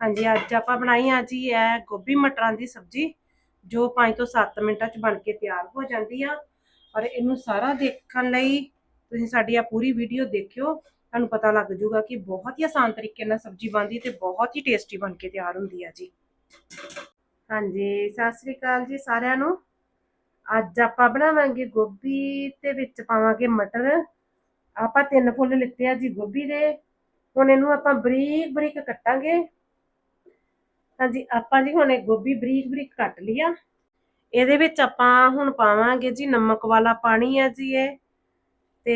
ਹਾਂਜੀ, ਅੱਜ ਆਪਾਂ ਬਣਾਈ ਆ ਜੀ ਇਹ ਗੋਭੀ ਮਟਰਾਂ ਦੀ ਸਬਜ਼ੀ, ਜੋ 5 ਤੋਂ 7 ਮਿੰਟਾਂ 'ਚ ਬਣ ਕੇ ਤਿਆਰ ਹੋ ਜਾਂਦੀ ਆ। ਔਰ ਇਹਨੂੰ ਸਾਰਾ ਦੇਖਣ ਲਈ ਤੁਸੀਂ ਸਾਡੀ ਆ ਪੂਰੀ ਵੀਡੀਓ ਦੇਖਿਓ, ਤੁਹਾਨੂੰ ਪਤਾ ਲੱਗ ਜਾਊਗਾ ਕਿ ਬਹੁਤ ਹੀ ਆਸਾਨ ਤਰੀਕੇ ਨਾਲ ਸਬਜ਼ੀ ਬਣਦੀ ਤੇ ਬਹੁਤ ਹੀ ਟੇਸਟੀ ਬਣ ਕੇ ਤਿਆਰ ਹੁੰਦੀ ਆ ਜੀ। ਹਾਂਜੀ, ਸਤਿ ਸ੍ਰੀ ਅਕਾਲ ਜੀ ਸਾਰਿਆਂ ਨੂੰ। ਅੱਜ ਆਪਾਂ ਬਣਾਵਾਂਗੇ ਗੋਭੀ ਤੇ ਵਿੱਚ ਪਾਵਾਂਗੇ ਮਟਰ। ਆਪਾਂ ਤਿੰਨ ਫੁੱਲ ਲਿੱਤੇ ਆ ਜੀ ਗੋਭੀ ਦੇ। ਹੁਣ ਇਹਨੂੰ ਆਪਾਂ ਬਰੀਕ ਬਰੀਕ ਕੱਟਾਂਗੇ। ਹਾਂਜੀ, ਆਪਾਂ ਜੀ ਹੁਣ ਇਹ ਗੋਭੀ ਬਰੀਕ ਬਰੀਕ ਕੱਟ ਲਿਆ ਇਹਦੇ ਵਿੱਚ ਆਪਾਂ ਹੁਣ ਪਾਵਾਂਗੇ ਜੀ ਨਮਕ ਵਾਲਾ ਪਾਣੀ ਹੈ ਜੀ ਇਹ। ਤੇ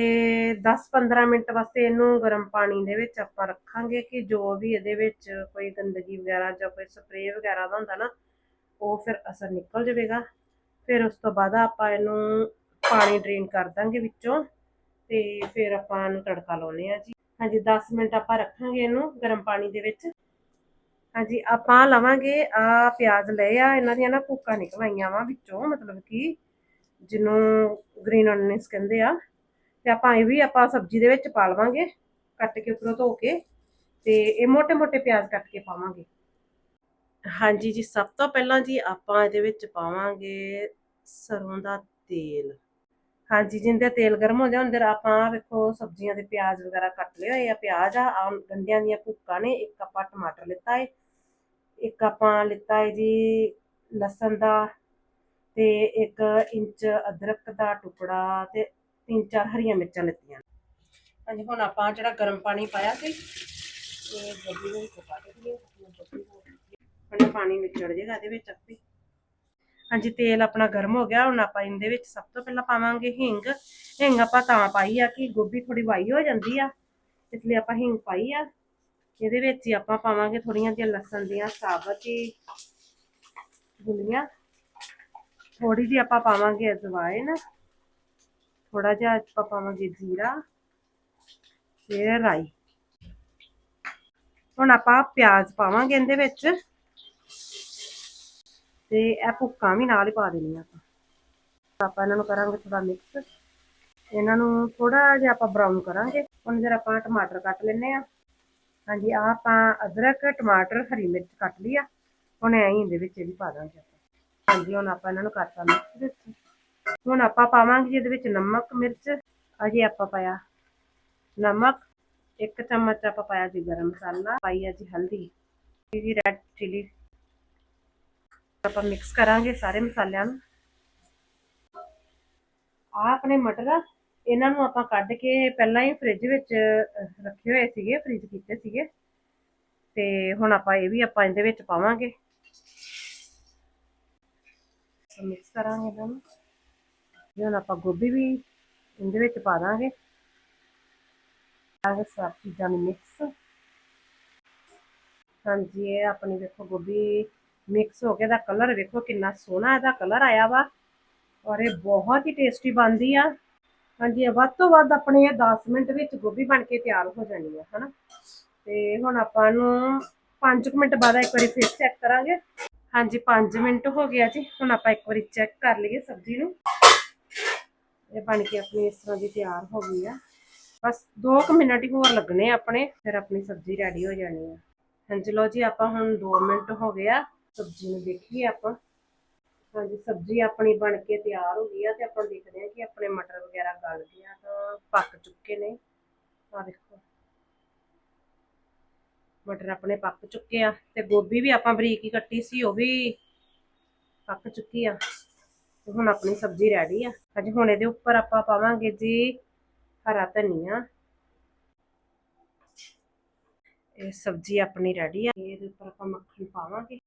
10-15 ਮਿੰਟ ਵਾਸਤੇ ਇਹਨੂੰ ਗਰਮ ਪਾਣੀ ਦੇ ਵਿੱਚ ਆਪਾਂ ਰੱਖਾਂਗੇ ਕਿ ਜੋ ਵੀ ਇਹਦੇ ਵਿੱਚ ਕੋਈ ਗੰਦਗੀ ਵਗੈਰਾ ਜਾਂ ਕੋਈ ਸਪਰੇਅ ਵਗੈਰਾ ਦਾ ਹੁੰਦਾ ਨਾ, ਉਹ ਫਿਰ ਅਸਰ ਨਿਕਲ ਜਾਵੇਗਾ। ਫਿਰ ਉਸ ਤੋਂ ਬਾਅਦ ਆਪਾਂ ਇਹਨੂੰ ਪਾਣੀ ਡਰੇਨ ਕਰ ਦਾਂਗੇ ਵਿੱਚੋਂ ਤੇ ਫਿਰ ਆਪਾਂ ਇਹਨੂੰ ਤੜਕਾ ਲਾਉਨੇ ਆ ਜੀ। ਹਾਂਜੀ 10 ਮਿੰਟ ਆਪਾਂ ਰੱਖਾਂਗੇ ਇਹਨੂੰ ਗਰਮ ਪਾਣੀ ਦੇ ਵਿੱਚ। ਹਾਂਜੀ, ਆਪਾਂ ਲਵਾਂਗੇ, ਆ ਪਿਆਜ਼ ਲਏ ਆ, ਇਹਨਾਂ ਦੀਆਂ ਨਾ ਭੁੱਕਾ ਨਿਕਲਾਈਆਂ ਵਾ ਵਿੱਚੋਂ, ਮਤਲਬ ਕਿ ਜਿਹਨੂੰ ਗ੍ਰੀਨ ਅਨਨਸ ਕਹਿੰਦੇ ਆ। ਤੇ ਆਪਾਂ ਇਹ ਵੀ ਆਪਾਂ ਸਬਜ਼ੀ ਦੇ ਵਿੱਚ ਪਾ ਲਵਾਂਗੇ, ਕੱਟ ਕੇ ਉੱਪਰੋਂ ਧੋ ਕੇ, ਤੇ ਇਹ ਮੋٹے-ਮੋٹے ਪਿਆਜ਼ ਕੱਟ ਕੇ ਪਾਵਾਂਗੇ। ਹਾਂਜੀ ਜੀ, ਸਭ ਤੋਂ ਪਹਿਲਾਂ ਜੀ ਆਪਾਂ ਇਹਦੇ ਵਿੱਚ ਪਾਵਾਂਗੇ ਸਰੋਂ ਦਾ ਤੇਲ। ਹਾਂਜੀ, ਜਿੰਦੇ ਤੇਲ ਗਰਮ ਹੋ ਜਾਣ, ਅੰਦਰ ਆਪਾਂ ਵੇਖੋ ਸਬਜ਼ੀਆਂ ਦੇ ਪਿਆਜ਼ ਵਗੈਰਾ ਕੱਟ ਲਏ ਹੋਏ ਆ। ਪਿਆਜ਼ ਆ ਗੰਢਿਆਂ ਦੀਆਂ ਭੁੱਕਾਂ ਨੇ, ਇੱਕ ਆਪਾਂ ਟਮਾਟਰ ਲਿੱਤਾ ਏ ਇੱਕ ਆਪਾਂ ਲਿੱਤਾ ਹੈ ਜੀ ਲਸਣ ਦਾ ਤੇ ਇੱਕ ਇੰਚ ਅਦਰਕ ਦਾ ਟੁਕੜਾ ਤੇ ਤਿੰਨ ਚਾਰ ਹਰੀਆਂ ਮਿਰਚਾਂ ਲਿੱਤੀਆਂ ਹਾਂਜੀ, ਹੁਣ ਆਪਾਂ ਜਿਹੜਾ ਗਰਮ ਪਾਣੀ ਪਾਇਆ ਸੀ ਇਹ ਗੋਭੀ ਦੇ ਪਾ ਦਈਏ ਹੁਣ ਪਾਣੀ ਨਿਚੜ ਜੇਗਾ ਇਹਦੇ ਵਿੱਚ ਆਪੇ। ਹਾਂਜੀ, ਤੇਲ ਆਪਣਾ ਗਰਮ ਹੋ ਗਿਆ, ਹੁਣ ਆਪਾਂ ਇਹਦੇ ਵਿੱਚ ਸਭ ਤੋਂ ਪਹਿਲਾਂ ਪਾਵਾਂਗੇ ਹਿੰਗ। ਹਿੰਗ ਆਪਾਂ ਤਾਂ ਪਾਈ ਆ ਕਿ ਗੋਭੀ ਥੋੜੀ ਵਾਈ ਹੋ ਜਾਂਦੀ ਆ, ਇਸ ਲਈ ਆਪਾਂ ਹਿੰਗ ਪਾਈ ਆ। ਇਹਦੇ ਵਿੱਚ ਹੀ ਆਪਾਂ ਪਾਵਾਂਗੇ ਥੋੜੀਆਂ ਜਿਹੀਆਂ ਲਸਣ ਦੀਆਂ ਸਾਬਤ ਹੀ ਗੁਲੀਆਂ ਥੋੜੀ ਜਿਹੀ ਆਪਾਂ ਪਾਵਾਂਗੇ ਅਜਵਾਇਨ ਥੋੜਾ ਜਿਹਾ ਆਪਾਂ ਪਾਵਾਂਗੇ ਜੀਰਾ ਤੇ ਰਾਈ। ਹੁਣ ਆਪਾਂ ਪਿਆਜ਼ ਪਾਵਾਂਗੇ ਇਹਦੇ ਵਿੱਚ। ਤੇ ਇਹ ਭੁੱਕਾਂ ਵੀ ਨਾਲ ਹੀ ਪਾ ਦੇਣੀਆਂ ਆਪਾਂ। ਆਪਾਂ ਇਹਨਾਂ ਨੂੰ ਕਰਾਂਗੇ ਥੋੜਾ ਮਿਕਸ। ਇਹਨਾਂ ਨੂੰ ਥੋੜਾ ਜਿਹਾ ਆਪਾਂ ਬਰਾਊਨ ਕਰਾਂਗੇ। ਹੁਣ ਜਰ ਆਪਾਂ ਟਮਾਟਰ ਕੱਟ ਲੈਨੇ ਆ ਹਾਂਜੀ ਆਹ ਆਪਾਂ ਅਦਰਕ, ਟਮਾਟਰ, ਹਰੀ ਮਿਰਚ ਕੱਟ ਲਈ ਆ। ਹੁਣ ਐਂ ਇਹਦੇ ਵਿੱਚ ਇਹ ਵੀ ਪਾ ਦਾਂਗੇ ਆਪਾਂ। ਹਾਂਜੀ, ਹੁਣ ਆਪਾਂ ਇਹਨਾਂ ਨੂੰ ਕਰਤਾ ਮਿਕਸ ਵਿੱਚ। ਹੁਣ ਆਪਾਂ ਪਾਵਾਂਗੇ ਜਿਹਦੇ ਵਿੱਚ ਨਮਕ, ਮਿਰਚ। ਅਜੇ ਆਪਾਂ ਪਾਇਆ ਨਮਕ। ਇੱਕ ਚਮਚ ਆਪਾਂ ਪਾਇਆ ਜੀ ਗਰਮ ਮਸਾਲਾ। ਪਾਈ ਆ ਜੀ ਹਲਦੀ। ਜੀ ਰੈਡ ਚਿਲੀ ਆਪਾਂ ਮਿਕਸ ਕਰਾਂਗੇ ਸਾਰੇ ਮਸਾਲਿਆਂ ਨੂੰ। ਆ ਆਪਣੇ ਮਟਰ ਇਹਨਾਂ ਨੂੰ ਆਪਾਂ ਕੱਢ ਕੇ ਪਹਿਲਾਂ ਹੀ ਫ੍ਰਿਜ ਵਿੱਚ ਰੱਖੇ ਹੋਏ ਸੀਗੇ ਫ੍ਰੀਜ਼ ਕੀਤੇ ਸੀਗੇ। ਤੇ ਹੁਣ ਆਪਾਂ ਇਹ ਵੀ ਆਪਾਂ ਇਹਦੇ ਵਿੱਚ ਪਾਵਾਂਗੇ। ਮਿਕਸ ਕਰਾਂਗੇ ਇਹਨਾਂ ਨੂੰ। ਜੀ ਆਪਾਂ ਗੋਭੀ ਵੀ ਇਹਦੇ ਵਿੱਚ ਪਾ ਦਾਂਗੇ। ਆਹ ਸਭ ਚੀਜ਼ਾਂ ਨੂੰ ਮਿਕਸ ਹਾਂਜੀ, ਇਹ ਆਪਣੀ ਵੇਖੋ ਗੋਭੀ ਮਿਕਸ ਹੋ ਕੇ ਦਾ ਕਲਰ ਵੇਖੋ ਕਿੰਨਾ ਸੋਹਣਾ ਇਹਦਾ ਕਲਰ ਆਇਆ ਵਾ। ਔਰ ਇਹ ਬਹੁਤ ਹੀ ਟੇਸਟੀ ਬਣਦੀ ਆ। ਹਾਂਜੀ ਵੱਧ ਤੋਂ ਵੱਧ ਆਪਣੇ ਇਹ 10 ਮਿੰਟ ਵਿੱਚ ਗੋਭੀ ਬਣ ਕੇ ਤਿਆਰ ਹੋ ਜਾਣੀ ਆ, ਹਨਾ? ਤੇ ਹੁਣ ਆਪਾਂ ਨੂੰ 5 ਮਿੰਟ ਬਾਅਦ ਇੱਕ ਵਾਰੀ ਫਿਰ ਚੈੱਕ ਕਰਾਂਗੇ। ਹਾਂਜੀ 5 ਮਿੰਟ ਹੋ ਗਿਆ ਜੀ। ਹੁਣ ਆਪਾਂ ਇੱਕ ਵਾਰੀ ਚੈੱਕ ਕਰ ਲਈਏ ਸਬਜ਼ੀ ਨੂੰ। ਇਹ ਬਣ ਕੇ ਆਪਣੀ ਇਸ ਤਰ੍ਹਾਂ ਦੀ ਤਿਆਰ ਹੋ ਗਈ ਆ। ਬਸ 2 ਕੁ ਮਿੰਟ ਹੀ ਹੋਰ ਲੱਗਣੇ ਆਪਣੇ, ਫਿਰ ਆਪਣੀ ਸਬਜ਼ੀ ਰੈਡੀ ਹੋ ਜਾਣੀ ਆ। ਹਾਂਜੀ, ਲਓ ਜੀ, ਆਪਾਂ ਹੁਣ 2 ਮਿੰਟ ਹੋ ਗਏ ਆ। ਸਬਜ਼ੀ ਨੂੰ ਦੇਖੀਏ ਆਪਾਂ। ਹਾਂਜੀ, ਸਬਜ਼ੀ ਆਪਣੀ ਬਣ ਕੇ ਤਿਆਰ ਹੋ ਗਈ ਆ ਤੇ ਆਪਾਂ ਦੇਖਦੇ ਆ ਕਿ ਆਪਣੇ ਮਟਰ ਵਗੈਰਾ ਗਲ ਗਏ ਆ ਤਾਂ ਪੱਕ ਚੁੱਕੇ ਨੇ ਆ ਦੇਖੋ ਮਟਰ ਆਪਣੇ ਪੱਕ ਚੁੱਕੇ ਆ ਤੇ ਗੋਭੀ ਵੀ ਆਪਾਂ ਬਰੀਕ ਹੀ ਕੱਟੀ ਸੀ, ਉਹ ਵੀ ਪੱਕ ਚੁੱਕੀ ਆ। ਤੇ ਹੁਣ ਆਪਣੀ ਸਬਜ਼ੀ ਰੈਡੀ ਆ। ਅੱਜ ਹੁਣ ਇਹਦੇ ਉੱਪਰ ਆਪਾਂ ਪਾਵਾਂਗੇ ਜੀ ਹਰਾ ਧਨੀਆ। ਇਹ ਸਬਜ਼ੀ ਆਪਣੀ ਰੈਡੀ ਆ। ਇਹਦੇ ਉੱਪਰ ਆਪਾਂ ਮੱਖਣ ਪਾਵਾਂਗੇ।